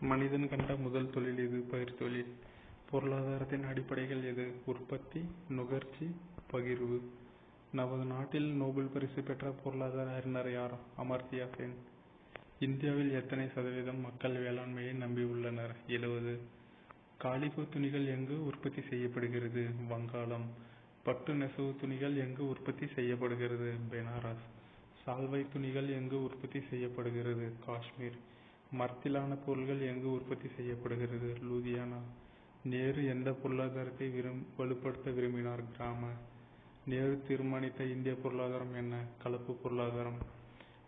மனிதன் கண்ட முதல் தொழில் இது பயிர்த்தொழில் பொருளாதாரத்தின் அடிப்படைகள் எது? உற்பத்தி நுகர்ச்சி பகிர்வு. நமது நாட்டில் நோபல் பரிசு பெற்ற பொருளாதார அறிஞர் யார்? அமர்த்தியா சென். இந்தியாவில் எத்தனை சதவீதம் மக்கள் வேளாண்மையை நம்பியுள்ளனர் எழுபது காலிகோ துணிகள் எங்கு உற்பத்தி செய்யப்படுகிறது? வங்காளம். பட்டு நெசவு துணிகள் எங்கு உற்பத்தி செய்யப்படுகிறது? பெனாரஸ். சால்வை துணிகள் எங்கு உற்பத்தி செய்யப்படுகிறது? காஷ்மீர். மரத்திலான பொருள்கள் எங்கு உற்பத்தி செய்யப்படுகிறது? லூதியானா. நேரு எந்த பொருளாதாரத்தை விரும் வலுப்படுத்த விரும்பினார்? கிராம. நேரு தீர்மானித்த இந்திய பொருளாதாரம் என்ன? கலப்பு பொருளாதாரம்.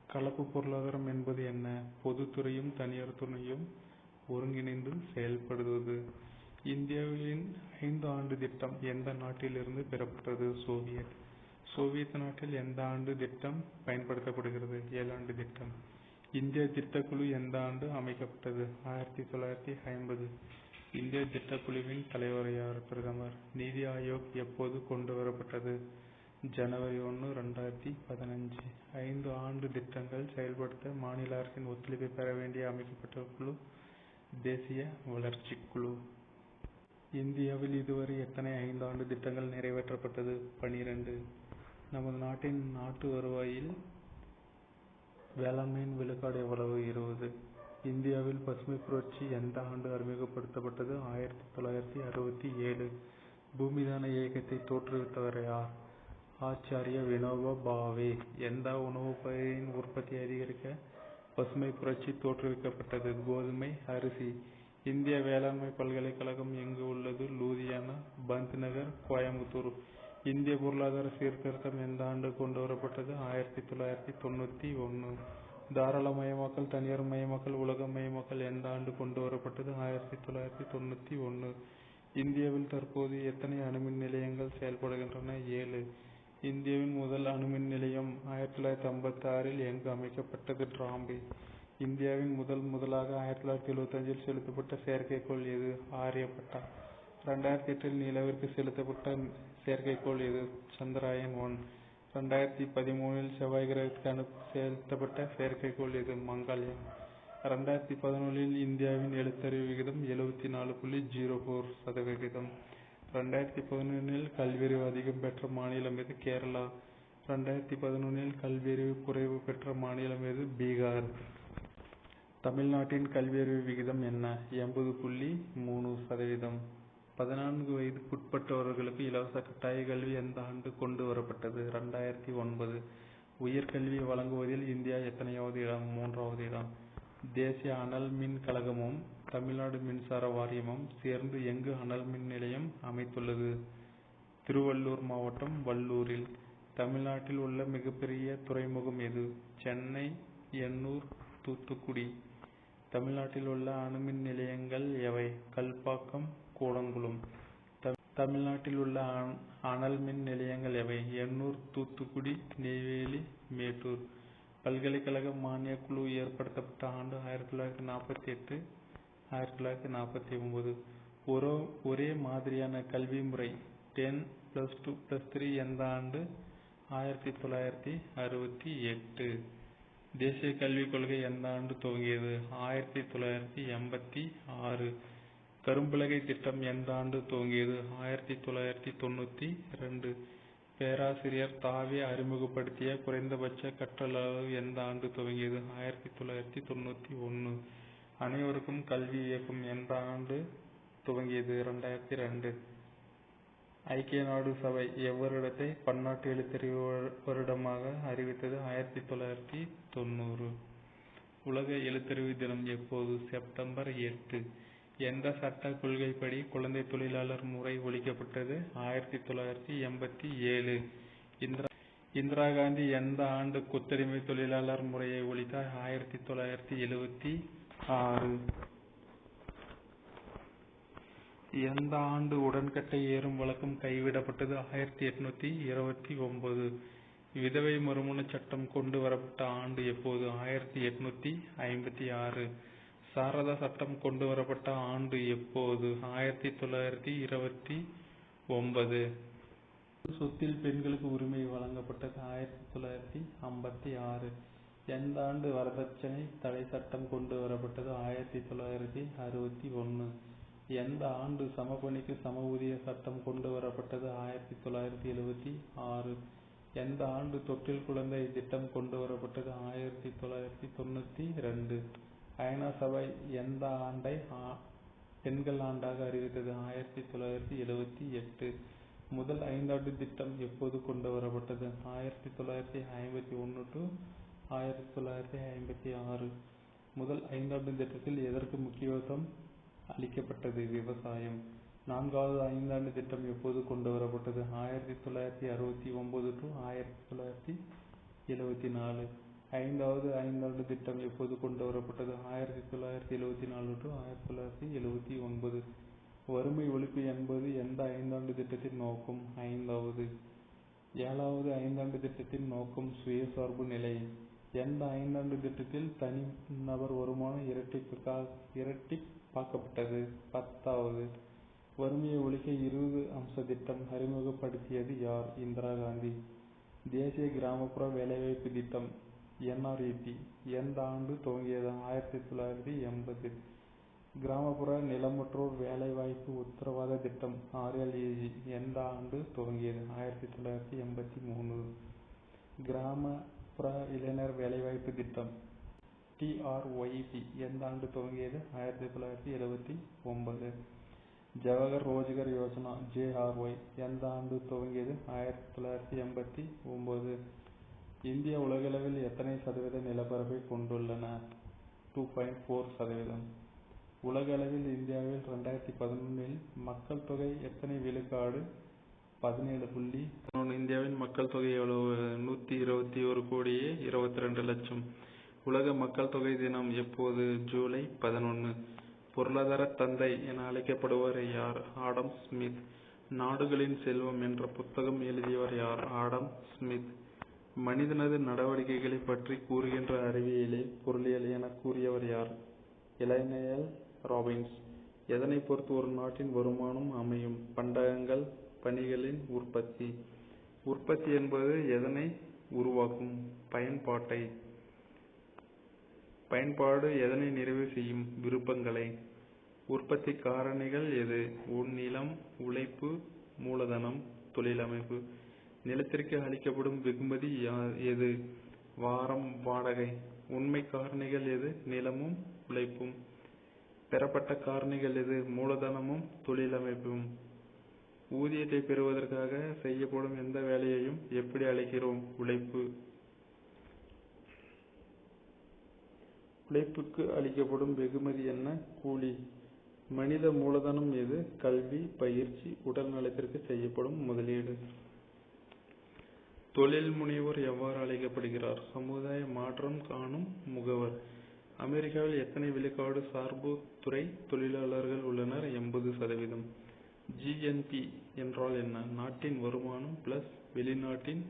கலப்பு பொருளாதாரம் என்பது என்ன? பொதுத்துறையும் தனியார் துறையும் ஒருங்கிணைந்து செயல்படுவது. இந்தியாவின் ஐந்து ஆண்டு திட்டம் எந்த நாட்டிலிருந்து பெறப்பட்டது? சோவியத். சோவியத் நாட்டில் எந்த ஆண்டு திட்டம் பயன்படுத்தப்படுகிறது? ஏழாண்டு திட்டம். இந்திய திட்டக்குழு எந்த ஆண்டு அமைக்கப்பட்டது? ஆயிரத்தி தொள்ளாயிரத்தி ஐம்பது. இந்திய திட்டக்குழுவின் தலைவர் யார் பிரதமர். நிதி ஆயோக் எப்போது கொண்டு வரப்பட்டது ஜனவரி ஒன்று ரெண்டாயிரத்தி பதினஞ்சு. ஐந்து ஆண்டு திட்டங்கள் செயல்படுத்த மாநில அரசின் ஒத்துழைப்பை பெற வேண்டிய அமைக்கப்பட்ட குழு தேசிய வளர்ச்சி குழு. இந்தியாவில் இதுவரை எத்தனை ஐந்தாண்டு திட்டங்கள் நிறைவேற்றப்பட்டது? பனிரெண்டு. நமது நாட்டின் நாட்டு வருவாயில் வேளாண்மையின் விழுக்காடு எவ்வளவு? இருபது. இந்தியாவில் பசுமை புரட்சி எந்த ஆண்டு அறிமுகப்படுத்தப்பட்டது? ஆயிரத்தி தொள்ளாயிரத்தி அறுபத்தி ஏழு. பூமிதான இயக்கத்தை தோற்றுவித்தவர் யார்? ஆச்சாரிய வினோபா பாவே. எந்த உணவுப் பயிரின் உற்பத்தி அதிகரிக்க பசுமை புரட்சி தோற்றுவிக்கப்பட்டது? கோதுமை அரிசி. இந்திய வேளாண்மை பல்கலைக்கழகம் எங்கு உள்ளது? லூதியானா பந்த் நகர் கோயம்புத்தூர். இந்திய பொருளாதார சீர்திருத்தம் எந்த ஆண்டு கொண்டு வரப்பட்டது? ஆயிரத்தி தொள்ளாயிரத்தி தொண்ணூத்தி ஒன்று தாராளமயமாக்கல் தனியார் மயமாக்கல் உலகமயமாக்கல் எந்த ஆண்டு கொண்டு வரப்பட்டது? ஆயிரத்தி தொள்ளாயிரத்தி தொண்ணூத்தி ஒன்று இந்தியாவில் தற்போது எத்தனை அணுமின் நிலையங்கள் செயல்படுகின்றன? ஏழு. இந்தியாவின் முதல் அணுமின் நிலையம் ஆயிரத்தி தொள்ளாயிரத்தி ஐம்பத்தி ஆறில் எங்கு அமைக்கப்பட்டது? டிராம்பே. இந்தியாவின் முதல் முதலாக ஆயிரத்தி தொள்ளாயிரத்தி எழுபத்தஞ்சில் செலுத்தப்பட்ட செயற்கைக்கோள் எது? ஆரியப்பட்டா. ரெண்டாயிரத்தி எட்டில் நிலவிற்கு செலுத்தப்பட்ட செயற்கைக்கோள் இது. சந்திராயன் ஒன். ரெண்டாயிரத்தி பதிமூணில் செவ்வாய் கிரகத்துக்கு அனுப்ப செலுத்தப்பட்ட செயற்கைக்கோள் இது. மங்கள்யான். ரெண்டாயிரத்தி பதினொன்றில் இந்தியாவின் எழுத்தறிவு விகிதம் எழுபத்தி நாலு புள்ளி ஜீரோ ஃபோர் சதவிகிதம். ரெண்டாயிரத்தி பதினொன்றில் கல்வியறிவு அதிகம் பெற்ற மாநிலம் எது? கேரளா. ரெண்டாயிரத்தி பதினொன்றில் கல்வியறிவு குறைவு பெற்ற மாநிலம் எது? பீகார். தமிழ்நாட்டின் கல்வியறிவு விகிதம் என்ன? எண்பது புள்ளி மூணு சதவீதம் பதினான்கு வயதுக்குட்பட்டவர்களுக்கு இலவச கட்டாய கல்வி எந்த ஆண்டு கொண்டு வரப்பட்டது? ரெண்டாயிரத்தி ஒன்பது. உயர்கல்வி வழங்குவதில் இந்தியா எத்தனையாவது இடம்? மூன்றாவது இடம். தேசிய அனல் மின் கழகமும் தமிழ்நாடு மின்சார வாரியமும் சேர்ந்து எங்கு அனல் மின் நிலையம் அமைத்துள்ளது? திருவள்ளூர் மாவட்டம் வல்லூரில் தமிழ்நாட்டில் உள்ள மிகப்பெரிய துறைமுகம் எது? சென்னை எண்ணூர் தூத்துக்குடி. தமிழ்நாட்டில் உள்ள அணுமின் நிலையங்கள் எவை? கல்பாக்கம் கூடங்குளம். தமிழ்நாட்டில் உள்ள அனல் மின் நிலையங்கள் எவை? எண்ணூர் தூத்துக்குடி நெய்வேலி மேட்டூர். பல்கலைக்கழக மானிய குழு ஏற்படுத்தப்பட்ட ஆண்டு ஆயிரத்தி தொள்ளாயிரத்தி நாற்பத்தி எட்டு ஆயிரத்தி தொள்ளாயிரத்தி நாற்பத்தி ஒன்பது ஒரு ஒரே மாதிரியான கல்வி முறை ten plus two plus three எந்த ஆண்டு ஆயிரத்தி தொள்ளாயிரத்தி அறுபத்தி எட்டு. தேசிய கல்விக் கொள்கை எந்த ஆண்டு துவங்கியது? ஆயிரத்தி தொள்ளாயிரத்தி எண்பத்தி ஆறு. கரும்பலகை திட்டம் எந்த ஆண்டு துவங்கியது? ஆயிரத்தி தொள்ளாயிரத்தி தொண்ணூத்தி ரெண்டு. பேராசிரியர் தாவே அறிமுகப்படுத்திய குறைந்தபட்ச கற்றல் அளவு எந்த ஆண்டு துவங்கியது? ஆயிரத்தி தொள்ளாயிரத்தி தொண்ணூத்தி ஒன்னு அனைவருக்கும் கல்வி இயக்கம் எந்த ஆண்டு துவங்கியது? இரண்டாயிரத்தி ரெண்டு ஐக்கிய நாடு சபை எவ்வருடத்தை பன்னாட்டு எழுத்தறிவு வருடமாக அறிவித்தது? ஆயிரத்தி தொள்ளாயிரத்தி தொண்ணூறு உலக எழுத்தறிவு தினம் எப்போது? செப்டம்பர் எட்டு. எந்த சட்ட கொள்கைப்படி குழந்தை தொழிலாளர் முறை ஒழிக்கப்பட்டது? ஆயிரத்தி தொள்ளாயிரத்தி எண்பத்தி ஏழு. இந்திரா இந்திரா காந்தி எந்த ஆண்டு குத்தரிமை தொழிலாளர் முறையை ஒழித்தார்? ஆயிரத்தி தொள்ளாயிரத்தி எழுபத்தி ஆறு. எந்த ஆண்டு உடன்கட்டை ஏறும் வழக்கம் கைவிடப்பட்டது? ஆயிரத்தி எட்நூத்தி இருபத்தி ஒன்பது விதவை மறுமண சட்டம் கொண்டு வரப்பட்ட ஆண்டு எப்போது? ஆயிரத்தி எட்நூத்தி ஐம்பத்தி ஆறு. சாரதா சட்டம் கொண்டு வரப்பட்ட ஆண்டு எப்போது? ஆயிரத்தி தொள்ளாயிரத்தி இருபத்தி ஒன்பது. சொத்தில் பெண்களுக்கு உரிமை வழங்கப்பட்டது ஆயிரத்தி தொள்ளாயிரத்தி ஐம்பத்தி ஆறு. எந்த ஆண்டு வரதட்சணை தடை சட்டம் கொண்டு வரப்பட்டது? ஆயிரத்தி தொள்ளாயிரத்தி அறுபத்தி ஒன்று எந்த ஆண்டு சமபணிக்கு சம ஊதிய சட்டம் கொண்டு வரப்பட்டது? ஆயிரத்தி தொள்ளாயிரத்தி எழுபத்தி ஆறு. எந்த ஆண்டு தொட்டில் குழந்தை திட்டம் கொண்டு வரப்பட்டது? ஆயிரத்தி தொள்ளாயிரத்தி தொண்ணூற்றி ரெண்டு. ஐநா சபை எந்த ஆண்டை? பெண்கள் ஆண்டாக அறிவித்தது ஆயிரத்தி தொள்ளாயிரத்தி எழுபத்தி எட்டு. முதல் ஐந்தாண்டு திட்டம் எப்போது கொண்டு வரப்பட்டது? ஆயிரத்தி தொள்ளாயிரத்தி ஐம்பத்தி ஒன்று டு ஆயிரத்தி தொள்ளாயிரத்தி ஐம்பத்தி ஆறு. முதல் ஐந்தாண்டு திட்டத்தில் எதற்கு முக்கியத்துவம் அளிக்கப்பட்டது? விவசாயம். நான்காவது ஐந்தாண்டு திட்டம் எப்போது கொண்டு வரப்பட்டது? ஆயிரத்தி தொள்ளாயிரத்தி அறுபத்தி ஒன்பது டு ஆயிரத்தி தொள்ளாயிரத்தி எழுபத்தி நாலு. ஐந்தாவது ஐந்தாண்டு திட்டம் எப்போது கொண்டு வரப்பட்டது? ஆயிரத்தி தொள்ளாயிரத்தி எழுபத்தி நாலு டு ஆயிரத்தி தொள்ளாயிரத்தி எழுபத்தி ஒன்பது. வறுமை ஒழிப்பு என்பது எந்த ஐந்தாண்டு திட்டத்தின் நோக்கம்? ஐந்தாவது. ஏழாவது ஐந்தாண்டு திட்டத்தின் நோக்கம் சுயசார்பு நிலை. எந்த ஐந்தாண்டு திட்டத்தில் தனி நபர் வருமானம் இரட்டிப்பாக்கப்பட்டது? பத்தாவது. வறுமையை ஒழிக்க இருபது அம்ச திட்டம் அறிமுகப்படுத்தியது யார்? இந்திரா காந்தி. தேசிய கிராமப்புற வேலைவாய்ப்பு திட்டம். என்ஆர்இபி. எந்த ஆண்டு துவங்கியது? ஆயிரத்தி தொள்ளாயிரத்தி எண்பது கிராமப்புற நிலமற்றோர் வேலைவாய்ப்பு உத்தரவாத திட்டம் ஆர்எல்ஏஜி எந்த ஆண்டு துவங்கியது? ஆயிரத்தி தொள்ளாயிரத்தி எண்பத்தி மூணு. கிராமப்புற இளைஞர் வேலைவாய்ப்பு திட்டம் டிஆர்ஒய்பி எந்த ஆண்டு துவங்கியது? ஆயிரத்தி தொள்ளாயிரத்தி எழுபத்தி ஒன்பது. ஜவஹர் ரோஜ்கர் யோஜனா ஜேஆர்ஒய் எந்த ஆண்டு துவங்கியது? ஆயிரத்தி தொள்ளாயிரத்தி எண்பத்தி ஒன்பது. இந்தியா உலகளவில் எத்தனை சதவீத நிலப்பரப்பை கொண்டுள்ளன? டூ பாயிண்ட் ஃபோர் சதவீதம். உலக அளவில் இந்தியாவில் ரெண்டாயிரத்தி பதினொன்னில் மக்கள் தொகை எத்தனை விழுக்காடு? பதினேழு புள்ளி. இந்தியாவின் மக்கள் தொகை எவ்வளவு? நூத்தி இருபத்தி ஒரு கோடியே இருபத்தி ரெண்டு லட்சம். உலக மக்கள் தொகை தினம் எப்போது? ஜூலை பதினொன்று பொருளாதார தந்தை என அழைக்கப்படுவர் யார்? Adam Smith. நாடுகளின் செல்வம் என்ற புத்தகம் எழுதியவர் யார்? Adam Smith. மனிதனது நடவடிக்கைகளை பற்றி கூறுகின்ற அறிவியலே பொருளியல் என கூறியவர் யார்? Lionel Robbins. எதனை பொறுத்து ஒரு நாட்டின் வருமானம் அமையும்? பண்டகங்கள் பணிகளின் உற்பத்தி. உற்பத்தி என்பது எதனை உருவாக்கும்? பயன்பாட்டை. பயன்பாடு எதனை நிறைவு செய்யும்? விருப்பங்களை. உற்பத்தி காரணிகள் எது? நிலம் உழைப்பு மூலதனம் தொழிலமைப்பு. நிலத்திற்கு அளிக்கப்படும் வெகுமதி எது? வாரம் வாடகை. உண்மை காரணிகள் எது? நிலமும் உழைப்பும். பெறப்பட்ட காரணிகள் எது? மூலதனமும் தொழிலமைப்பும். ஊதியத்தை பெறுவதற்காக செய்யப்படும் எந்த வேலையையும் எப்படி அழைக்கிறோம் உழைப்பு. உழைப்புக்கு அளிக்கப்படும் வெகுமதி என்ன? கூலி. மனித மூலதனம் எது? கல்வி பயிற்சி உடல் நலத்திற்கு செய்யப்படும் முதலீடு. தொழில் முனைவோர் எவ்வாறு அழைக்கப்படுகிறார்? சமுதாய மாற்றம் காணும் முகவர். அமெரிக்காவில் எத்தனை விழுக்காடு சார்பு துறை தொழிலாளர்கள் உள்ளனர்? எண்பது சதவீதம். ஜிஎன்பி என்றால் என்ன? நாட்டின் வருமானம் பிளஸ் வெளிநாட்டின்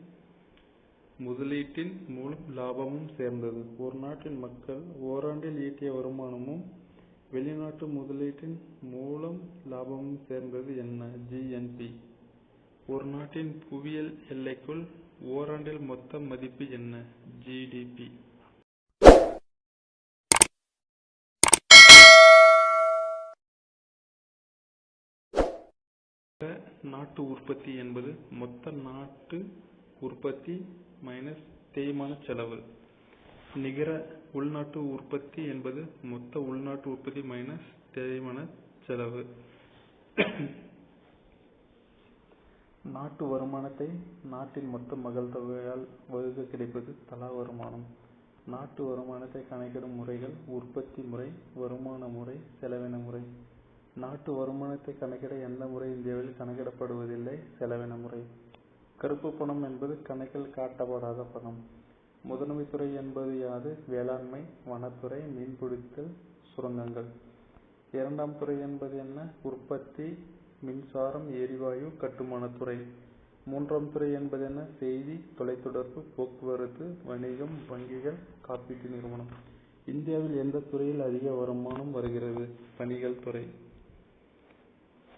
முதலீட்டின் மூலம் லாபமும் சேர்ந்தது. ஒரு நாட்டின் மக்கள் ஓராண்டில் ஈட்டிய வருமானமும் வெளிநாட்டு முதலீட்டின் மூலம் லாபமும் சேர்ந்தது என்ன? ஜிஎன்பி ஒரு நாட்டின் புவியியல் எல்லைக்குள் ஓராண்டில் மொத்த மதிப்பு என்ன? ஜிடிபி நாட்டு உற்பத்தி என்பது மொத்த நாட்டு உற்பத்தி மைனஸ் தேய்மான செலவு. நிகர உள்நாட்டு உற்பத்தி என்பது மொத்த உள்நாட்டு உற்பத்தி மைனஸ் தேய்மான செலவு. நாட்டு வருமானத்தை நாட்டின் மொத்த மகள் தொகையால் வகுக்க கிடைப்பது தலா வருமானம். நாட்டு வருமானத்தை கணக்கிடும் முறைகள் உற்பத்தி முறை வருமான முறை செலவின முறை. நாட்டு வருமானத்தை கணக்கிட எந்த முறை இந்தியாவில் கணக்கிடப்படுவதில்லை? செலவின முறை. கருப்பு பணம் என்பது கணக்கில் காட்டப்படாத பணம். முதன்மை துறை என்பது யாது? வேளாண்மை வனத்துறை மீன்பிடித்தல் சுரங்கங்கள். இரண்டாம் துறை என்பது என்ன? உற்பத்தி மின்சாரம் எரிவாயு கட்டுமானத்துறை மூன்றாம் துறை என்பது என்ன செய்தி தொலைத்தொடர்பு போக்குவரத்து வணிகம் வங்கிகள் காப்பீட்டு நிறுவனம். இந்தியாவில் எந்த துறையில் அதிக வருமானம் வருகிறது? பணிகள் துறை.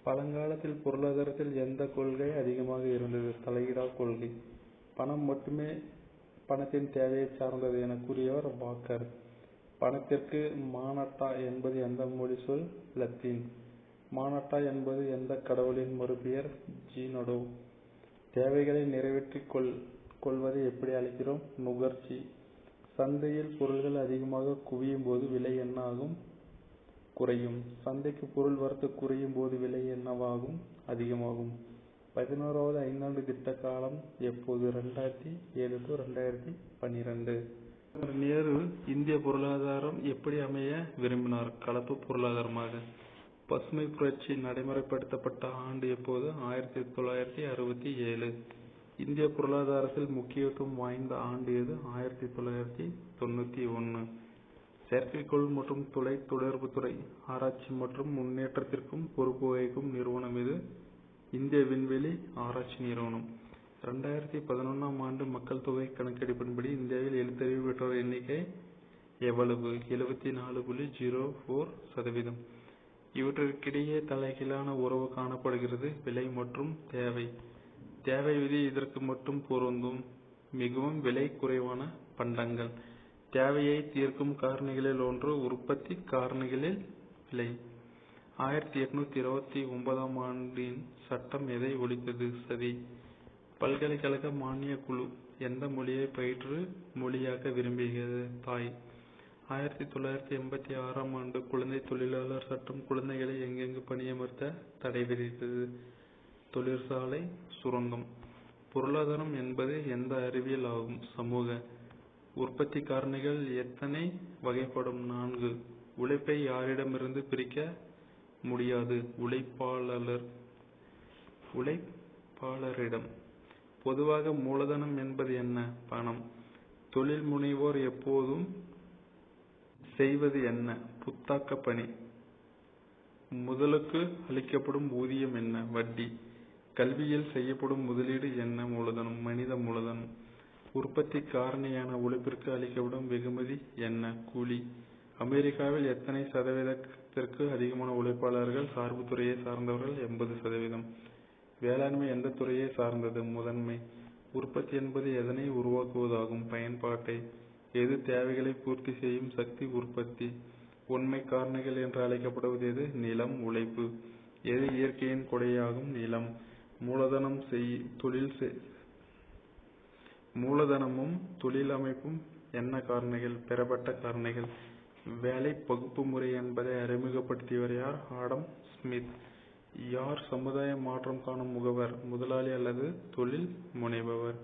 பழங்காலத்தில் பொருளாதாரத்தில் எந்த கொள்கை அதிகமாக இருந்தது? தலையிடா கொள்கை. பணம் மட்டுமே பணத்தின் தேவையை சார்ந்தது என கூறியவர் வாக்கர் பணத்திற்கு மானட்டா என்பது எந்த மொழி சொல்? லத்தீன். மானட்டா என்பது எந்த கடவுளின் மறுபெயர்? ஜீனடோ தேவைகளை நிறைவேற்றிக் கொள் கொள்வதை எப்படி அழைக்கிறோம் நுகர்ச்சி. சந்தையில் பொருள்கள் அதிகமாக குவியும் போது விலை என்ன ஆகும் குறையும். சந்தைக்கு பொருள் வரத்து குறையும் போது விலை என்னவாகும்? அதிகமாகும். பதினோராவது ஐந்தாண்டு திட்ட காலம் எப்போது? ரெண்டாயிரத்தி ஏழு டு ரெண்டாயிரத்தி பன்னிரெண்டு. நேரு இந்திய பொருளாதாரம் எப்படி அமைய விரும்பினார்? கலப்பு பொருளாதாரமாக. பசுமை புரட்சி நடைமுறைப்படுத்தப்பட்ட ஆண்டு எப்போது? ஆயிரத்தி தொள்ளாயிரத்தி அறுபத்தி ஏழு. இந்திய பொருளாதாரத்தில் முக்கியத்துவம் வாய்ந்த ஆண்டு எது? ஆயிரத்தி தொள்ளாயிரத்தி தொண்ணூத்தி ஒன்னு. செயற்கைக்கோள் மற்றும் தொலை தொடர்புத்துறை ஆராய்ச்சி மற்றும் முன்னேற்றத்திற்கும் பொறுப்பு வகிக்கும் நிறுவனம் எது? இந்திய விண்வெளி ஆராய்ச்சி நிறுவனம். இரண்டாயிரத்தி பதினொன்னாம் ஆண்டு மக்கள் தொகை கணக்கெடுப்பின்படி இந்தியாவில் எழுத்தறிவு பெற்றோர் எண்ணிக்கை எவ்வளவு? எழுபத்தி நாலு புள்ளி ஜீரோ போர் சதவீதம். இவற்றிற்கிடையே தலைகீழான உறவு காணப்படுகிறது. விலை மற்றும் தேவை. தேவை விதி இதற்கு மட்டும் பொருந்தும். மிகவும் விலை குறைவான பண்டங்கள். தேவையை தீர்க்கும் காரணிகளில் ஒன்று உற்பத்தி காரணிகளில் விலை. ஆயிரத்தி எட்நூத்தி இருபத்தி ஒன்பதாம் ஆண்டின் சட்டம் எதை ஒழித்தது? சதி. பல்கலைக்கழக மானிய குழு எந்த மொழியை பயிற்று மொழியாக்க விரும்புகிறது? தாய். ஆயிரத்தி தொள்ளாயிரத்தி எண்பத்தி ஆறாம் ஆண்டு குழந்தை தொழிலாளர் சட்டம் குழந்தைகளை எங்கெங்கு பணியமர்த்த தடை விதித்தது? தொழிற்சாலை சுரங்கம். பொருளாதாரம் என்பது எந்த அறிவியல் ஆகும்? சமூக. உற்பத்தி காரணிகள் எத்தனை? வகைப்படும் நான்கு. உழைப்பை யாரிடமிருந்து பிரிக்க முடியாது? உழைப்பாளர். உழைப்பாளரிடம். பொதுவாக மூலதனம் என்பது என்ன? பணம். தொழில் முனைவோர் எப்போதும் செய்வது என்ன? புத்தாக்க பணி. முதலுக்கு அளிக்கப்படும் ஊதியம் என்ன? வட்டி. கல்வியில் செய்யப்படும் முதலீடு என்ன? மூலதனம். மனித மூலதனம். உற்பத்தி காரணியான உழைப்பிற்கு அளிக்கப்படும் வெகுமதி என்ன? கூலி. அமெரிக்காவில் எத்தனை சதவீதத்திற்கு அதிகமான உழைப்பாளர்கள்? சார்பு துறையை சார்ந்தவர்கள் எண்பது சதவீதம். வேளாண்மை எந்த துறையை சார்ந்தது? முதன்மை. உற்பத்தி என்பது எதனை உருவாக்குவதாகும்? பயன்பாட்டை. எது தேவைகளை பூர்த்தி செய்யும் சக்தி உற்பத்தி உண்மை காரணிகள் என்று அழைக்கப்படுவது எது? நிலம் உழைப்பு. எது இயற்கையின் கொடையாகும்? நிலம். மூலதனம் செய் தொழில் மூலதனமும் தொழில் அமைப்பும் என்ன காரணிகள்? பெறப்பட்ட காரணிகள். வேலை பகுப்பு முறை என்பதை அறிமுகப்படுத்தியவர் யார்? Adam Smith. யார் சமுதாய மாற்றம் காணும் முகவர்? முதலாளி அல்லது தொழில் முனைபவர்?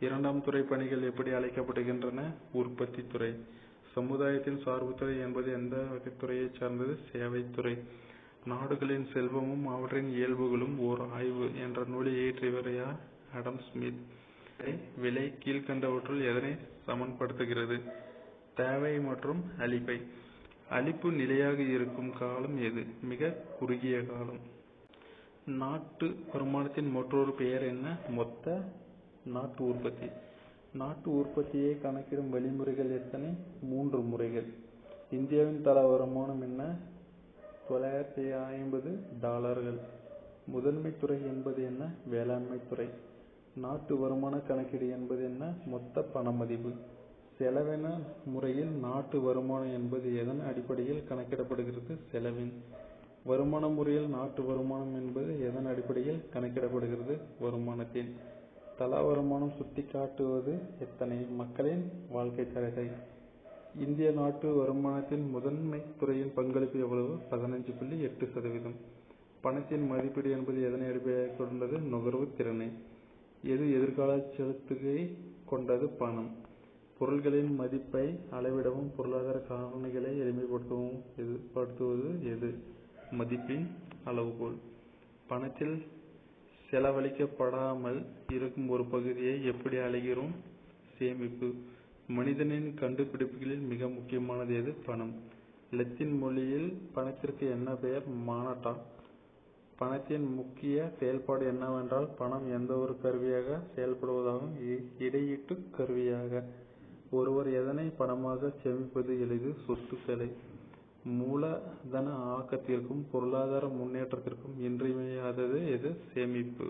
இரண்டாம் துறை பணிகள் எப்படி அழைக்கப்படுகின்றன? உற்பத்தி துறை. சமுதாயத்தின் சார்புத்துறை என்பது எந்த வகைத்துறையை சார்ந்தது? சேவைத்துறை நாடுகளின் செல்வமும் அவற்றின் இயல்புகளும் ஓர் ஆய்வு என்ற நூலை இயற்றியவர் யார்? Adam Smith. விலை கீழ்கண்டவற்றுள் எதனை சமன்படுத்துகிறது? தேவை மற்றும் அளிப்பை அளிப்பு நிலையாக இருக்கும் காலம் எது? மிக குறுகிய காலம். நாட்டு வருமானத்தின் மற்றொரு பெயர் என்ன? மொத்த நாட்டு உற்பத்தி. நாட்டு உற்பத்தியை கணக்கிடும் வழிமுறைகள் எத்தனை? மூன்று முறைகள். இந்தியாவின் தலா வருமானம் என்ன? தொள்ளாயிரத்தி ஐம்பது டாலர்கள். முதன்மை துறை என்பது என்ன? வேளாண்மை துறை. நாட்டு வருமான கணக்கீடு என்பது என்ன? மொத்த பண மதிப்பு. செலவின முறையில் நாட்டு வருமானம் என்பது எதன் அடிப்படையில் கணக்கிடப்படுகிறது? செலவின். வருமான முறையில் நாட்டு வருமானம் என்பது எதன் அடிப்படையில் கணக்கிடப்படுகிறது? வருமானத்தின். தலா வருமானம் சுட்டிக்காட்டுவது எத்தனை? மக்களின் வாழ்க்கை தரத்தை இந்திய நாட்டு வருமானத்தின் முதன்மை துறையின் பங்களிப்பு எவ்வளவு? பதினஞ்சு புள்ளி எட்டு சதவீதம். பணத்தின் மதிப்பீடு என்பது எதனை அடிப்படையாக கொண்டது? நுகர்வு திறனை. எது எதிர்கால செலுத்துகை கொண்டது? பணம். பொருள்களின் மதிப்பை அளவிடவும் பொருளாதார காரணிகளை எளிமைப்படுத்தவும் எதிர்படுத்துவது எது? மதிப்பின் அளவுகோல். பணத்தில் செலவழிக்கப்படாமல் இருக்கும் ஒரு பகுதியை எப்படி அழைக்கிறோம் சேமிப்பு. மனிதனின் கண்டுபிடிப்புகளில் மிக முக்கியமானது எது? பணம். லத்தீன் மொழியில் பணத்திற்கு என்ன பெயர்? மானட்டா. பணத்தின் முக்கிய செயல்பாடு என்னவென்றால் பணம் எந்த ஒரு கருவியாக செயல்படுவதாகவும் இடையீட்டு கருவியாக. ஒருவர் எதனை பணமாக சேமிப்பது? எளிது சொத்துக்களை. மூலதன ஆக்கத்திற்கும் பொருளாதார முன்னேற்றத்திற்கும் இன்றியமையாதது எது சேமிப்பு?